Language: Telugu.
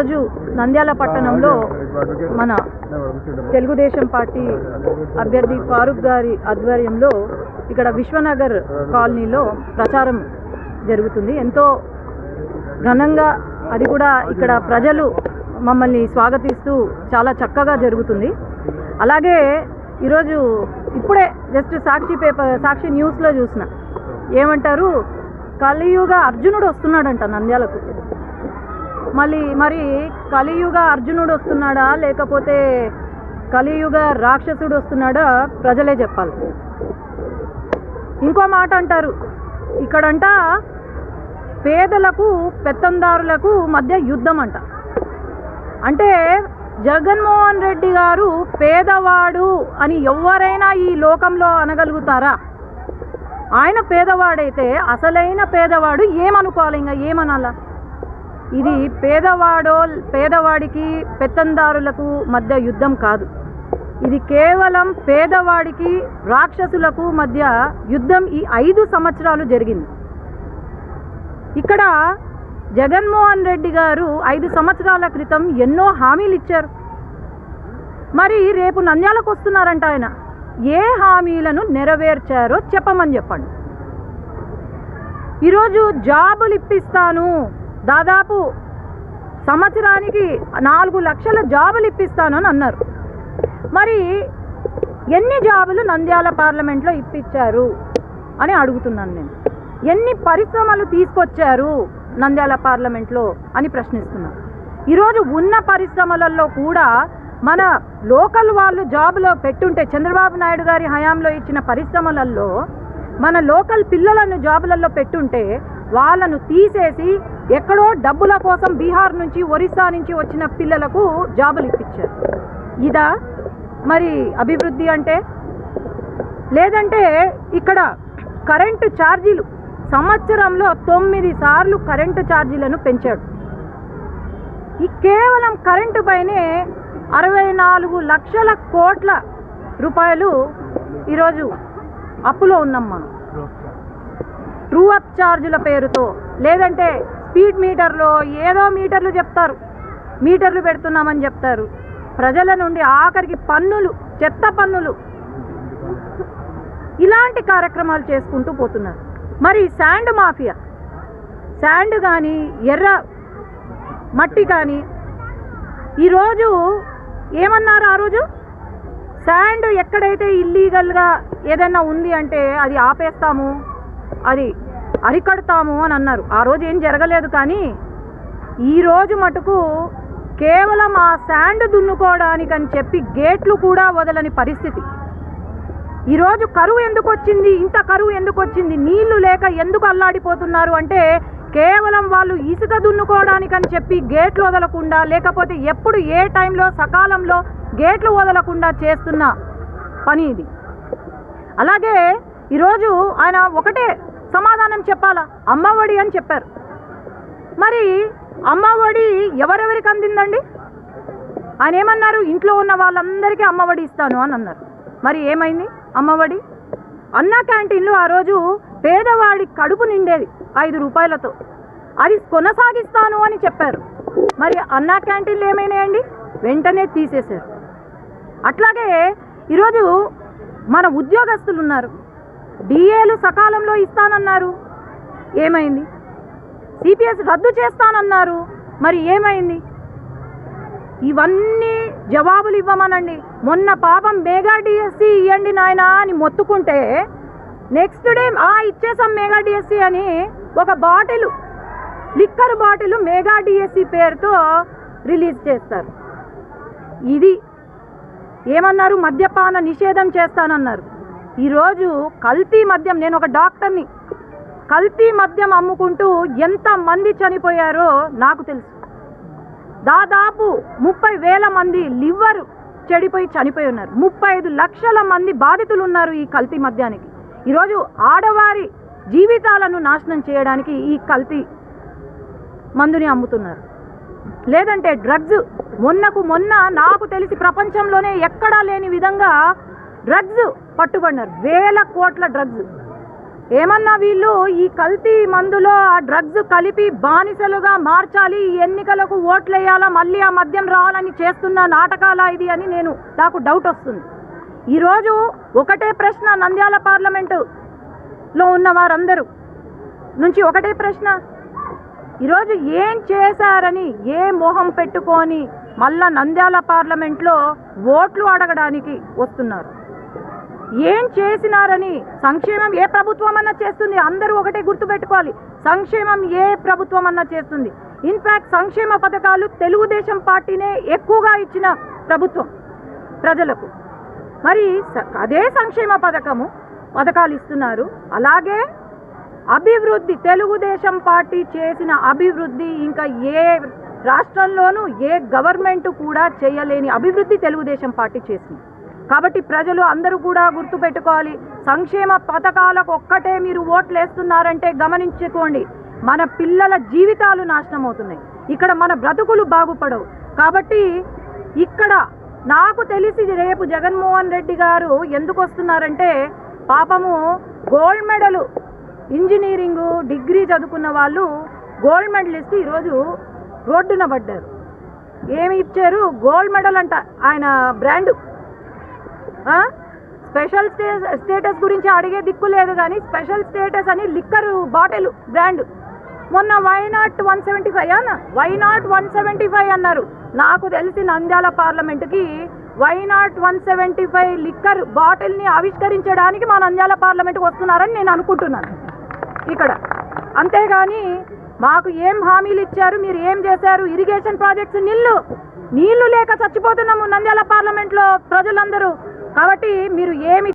రోజు నంద్యాల పట్టణంలో మన తెలుగుదేశం పార్టీ అభ్యర్థి ఫారూక్ గారి ఆధ్వర్యంలో ఇక్కడ విశ్వనగర్ కాలనీలో ప్రచారం జరుగుతుంది. ఎంతో ఘనంగా అది కూడా ఇక్కడ ప్రజలు మమ్మల్ని స్వాగతిస్తూ చాలా చక్కగా జరుగుతుంది. అలాగే ఈరోజు ఇప్పుడే జస్ట్ సాక్షి పేపర్ సాక్షి న్యూస్లో చూసిన. ఏమంటారు? కలియుగ అర్జునుడు వస్తున్నాడంట నంద్యాలకు. మళ్ళీ మరి కలియుగ అర్జునుడు వస్తున్నాడా? లేకపోతే కలియుగ రాక్షసుడు వస్తున్నాడా? ప్రజలే చెప్పాలి. ఇంకో మాట అంటారు. ఇక్కడంట పేదలకు పెత్తందారులకు మధ్య యుద్ధం అంట. అంటే జగన్మోహన్ రెడ్డి గారు పేదవాడు అని ఎవరైనా ఈ లోకంలో అనగలుగుతారా? ఆయన పేదవాడైతే అసలైన పేదవాడు ఏమనుకోవాలి ఇంకా ఏమనాలా? ఇది పేదవాడో పేదవాడికి పెత్తందారులకు మధ్య యుద్ధం కాదు. ఇది కేవలం పేదవాడికి రాక్షసులకు మధ్య యుద్ధం ఈ ఐదు సంవత్సరాలు జరిగింది. ఇక్కడ జగన్మోహన్ రెడ్డి గారు ఐదు సంవత్సరాల క్రితం ఎన్నో హామీలు ఇచ్చారు. మరి రేపు నంద్యాలకు వస్తున్నారంట ఆయన. ఏ హామీలను నెరవేర్చారో చెప్పమని చెప్పండి. ఈరోజు జాబులు ఇప్పిస్తాను దాదాపు సంవత్సరానికి నాలుగు లక్షల జాబులు ఇప్పిస్తాను అని అన్నారు. మరి ఎన్ని జాబులు నంద్యాల పార్లమెంట్లో ఇప్పించారు అని అడుగుతున్నాను నేను. ఎన్ని పరిశ్రమలు తీసుకొచ్చారు నంద్యాల పార్లమెంట్లో అని ప్రశ్నిస్తున్నాను ఈరోజు ఉన్న పరిశ్రమలలో కూడా మన లోకల్ వాళ్ళు జాబులో పెట్టుంటే చంద్రబాబు నాయుడు గారి హయాంలో ఇచ్చిన పరిశ్రమలలో మన లోకల్ పిల్లలను జాబులలో పెట్టుంటే వాళ్ళను తీసేసి ఎక్కడో డబ్బుల కోసం బీహార్ నుంచి ఒరిస్సా నుంచి వచ్చిన పిల్లలకు జాబులు ఇప్పించారు. ఇదా మరి అభివృద్ధి అంటే? లేదంటే ఇక్కడ కరెంటు ఛార్జీలు సంవత్సరంలో తొమ్మిది సార్లు కరెంటు ఛార్జీలను పెంచాడు. ఈ కేవలం కరెంటు పైనే అరవై నాలుగు లక్షల కోట్ల రూపాయలు ఈరోజు అప్పులో ఉన్నాం మనం ట్రూ అప్ ఛార్జుల పేరుతో లేదంటే స్పీడ్ మీటర్లో ఏదో మీటర్లు చెప్తారు. మీటర్లు పెడుతున్నామని చెప్తారు. ప్రజల నుండి ఆఖరికి పన్నులు చెత్త పన్నులు. ఇలాంటి కార్యక్రమాలు చేసుకుంటూ పోతున్నారు. మరి శాండ్ మాఫియా శాండ్ కానీ ఎర్ర మట్టి కానీ ఈరోజు ఏమన్నారు ఆ రోజు? శాండ్ ఎక్కడైతే ఇల్లీగల్గా ఏదైనా ఉంది అంటే అది ఆపేస్తాము అది అరికడతాము అని అన్నారు. ఆ రోజు ఏం జరగలేదు కానీ ఈరోజు మటుకు కేవలం ఆ శాండ్ దున్నుకోవడానికి అని చెప్పి గేట్లు కూడా వదలని పరిస్థితి. ఈరోజు కరువు ఎందుకు వచ్చింది? ఇంత కరువు ఎందుకు వచ్చింది? నీళ్ళు లేక ఎందుకు అల్లాడిపోతున్నారు? అంటే కేవలం వాళ్ళు ఇసుక దున్నుకోవడానికని చెప్పి గేట్లు వదలకుండా లేకపోతే ఎప్పుడు ఏ టైంలో సకాలంలో గేట్లు వదలకుండా చేస్తున్న పని ఇది. అలాగే ఈరోజు ఆయన ఒకటే సమాధానం చెప్పాలా? అమ్మఒడి అని చెప్పారు. మరి అమ్మఒడి ఎవరెవరికి అందిందండి? ఆయన ఏమన్నారు? ఇంట్లో ఉన్న వాళ్ళందరికీ అమ్మఒడి ఇస్తాను అని అన్నారు. మరి ఏమైంది అమ్మఒడి? అన్న క్యాంటీన్లు ఆ రోజు పేదవాడి కడుపు నిండేది ఐదు రూపాయలతో. అది కొనసాగిస్తాను అని చెప్పారు. మరి అన్నా క్యాంటీన్లు ఏమైనాయండి? వెంటనే తీసేశారు. అట్లాగే ఈరోజు మన ఉద్యోగస్తులు ఉన్నారు డిఏలు సకాలంలో ఇస్తానన్నారు. ఏమైంది? సిపిఎస్ రద్దు చేస్తానన్నారు. మరి ఏమైంది? ఇవన్నీ జవాబులు ఇవ్వమనండి. మొన్న పాపం మెగా డిఎస్సి ఇవ్వండి నాయనా అని మొత్తుకుంటే నెక్స్ట్ డే ఆ ఇచ్చేసాం మెగా డిఎస్సి అని ఒక bottle liquor bottle mega DSC పేరుతో రిలీజ్ చేస్తారు. ఇది ఏమన్నారు? మద్యపాన నిషేధం చేస్తానన్నారు. ఈరోజు కల్తీ మద్యం నేను ఒక డాక్టర్ని. కల్తీ మద్యం అమ్ముకుంటూ ఎంతమంది చనిపోయారో నాకు తెలుసు. దాదాపు ముప్పై వేల మంది లివర్ చెడిపోయి చనిపోయి ఉన్నారు. ముప్పై ఐదు లక్షల మంది బాధితులు ఉన్నారు ఈ కల్తీ మద్యానికి. ఈరోజు ఆడవారి జీవితాలను నాశనం చేయడానికి ఈ కల్తీ మందుని అమ్ముతున్నారు. లేదంటే డ్రగ్స్. మొన్నకు మొన్న నాకు తెలిసి ప్రపంచంలోనే ఎక్కడా లేని విధంగా డ్రగ్స్ పట్టుబడినారు. వేల కోట్ల డ్రగ్స్. ఏమన్నా వీళ్ళు ఈ కల్తీ మందులో ఆ డ్రగ్స్ కలిపి బానిసలుగా మార్చాలి ఈ ఎన్నికలకు ఓట్లు వేయాలా మళ్ళీ ఆ మద్యం రావాలని చేస్తున్న నాటకాలా ఇది అని నేను నాకు డౌట్ వస్తుంది. ఈరోజు ఒకటే ప్రశ్న నంద్యాల పార్లమెంటులో ఉన్న వారందరూ. నుంచి ఒకటే ప్రశ్న ఈరోజు ఏం చేశారని ఏ మొహం పెట్టుకొని మళ్ళా నంద్యాల పార్లమెంట్లో ఓట్లు అడగడానికి వస్తున్నారు? ఏం చేసినారని సంక్షేమం ఏ ప్రభుత్వం అన్నా చేస్తుంది? అందరూ ఒకటే గుర్తుపెట్టుకోవాలి. సంక్షేమం ఏ ప్రభుత్వం అన్నా చేస్తుంది ఇన్ఫ్యాక్ట్ సంక్షేమ పథకాలు తెలుగుదేశం పార్టీనే ఎక్కువగా ఇచ్చిన ప్రభుత్వం ప్రజలకు. మరి స- అదే సంక్షేమ పథకము పథకాలు ఇస్తున్నారు. అలాగే అభివృద్ధి తెలుగుదేశం పార్టీ చేసిన అభివృద్ధి ఇంకా ఏ రాష్ట్రంలోనూ ఏ గవర్నమెంట్ కూడా చేయలేని అభివృద్ధి తెలుగుదేశం పార్టీ చేసింది. కాబట్టి ప్రజలు అందరూ కూడా గుర్తుపెట్టుకోవాలి. సంక్షేమ పథకాలకు ఒక్కటే మీరు ఓట్లు వేస్తున్నారంటే గమనించుకోండి. మన పిల్లల జీవితాలు నాశనం అవుతున్నాయి. ఇక్కడ మన బ్రతుకులు బాగుపడవు. కాబట్టి ఇక్కడ నాకు తెలిసి రేపు జగన్మోహన్ రెడ్డి గారు ఎందుకు వస్తున్నారంటే పాపము గోల్డ్ మెడలు ఇంజనీరింగ్ డిగ్రీ చదువుకున్న వాళ్ళు గోల్డ్ మెడలిస్ట్ ఈరోజు రోడ్డున పడ్డారు. ఏమి ఇచ్చారు? గోల్డ్ మెడల్ అంట ఆయన బ్రాండ్. స్పెషల్ స్టే స్టేటస్ గురించి అడిగే దిక్కు లేదు కానీ స్పెషల్ స్టేటస్ అని లిక్కర్ బాటిల్ బ్రాండ్. మొన్న why not one seventy five అన్న? Why not one seventy five అన్నారు. నాకు తెలిసి నంద్యాల పార్లమెంట్కి why not one seventy five liquor బాటిల్ని ఆవిష్కరించడానికి మా నంద్యాల పార్లమెంట్కి వస్తున్నారని నేను అనుకుంటున్నాను. ఇక్కడ. అంతేగాని మాకు ఏం హామీలు ఇచ్చారు మీరు ఏం చేశారు? ఇరిగేషన్ ప్రాజెక్ట్స్ నీళ్ళు నీళ్ళు లేక చచ్చిపోతున్నాము నంద్యాల పార్లమెంట్లో ప్రజలందరూ. కాబట్టి మీరు ఏమి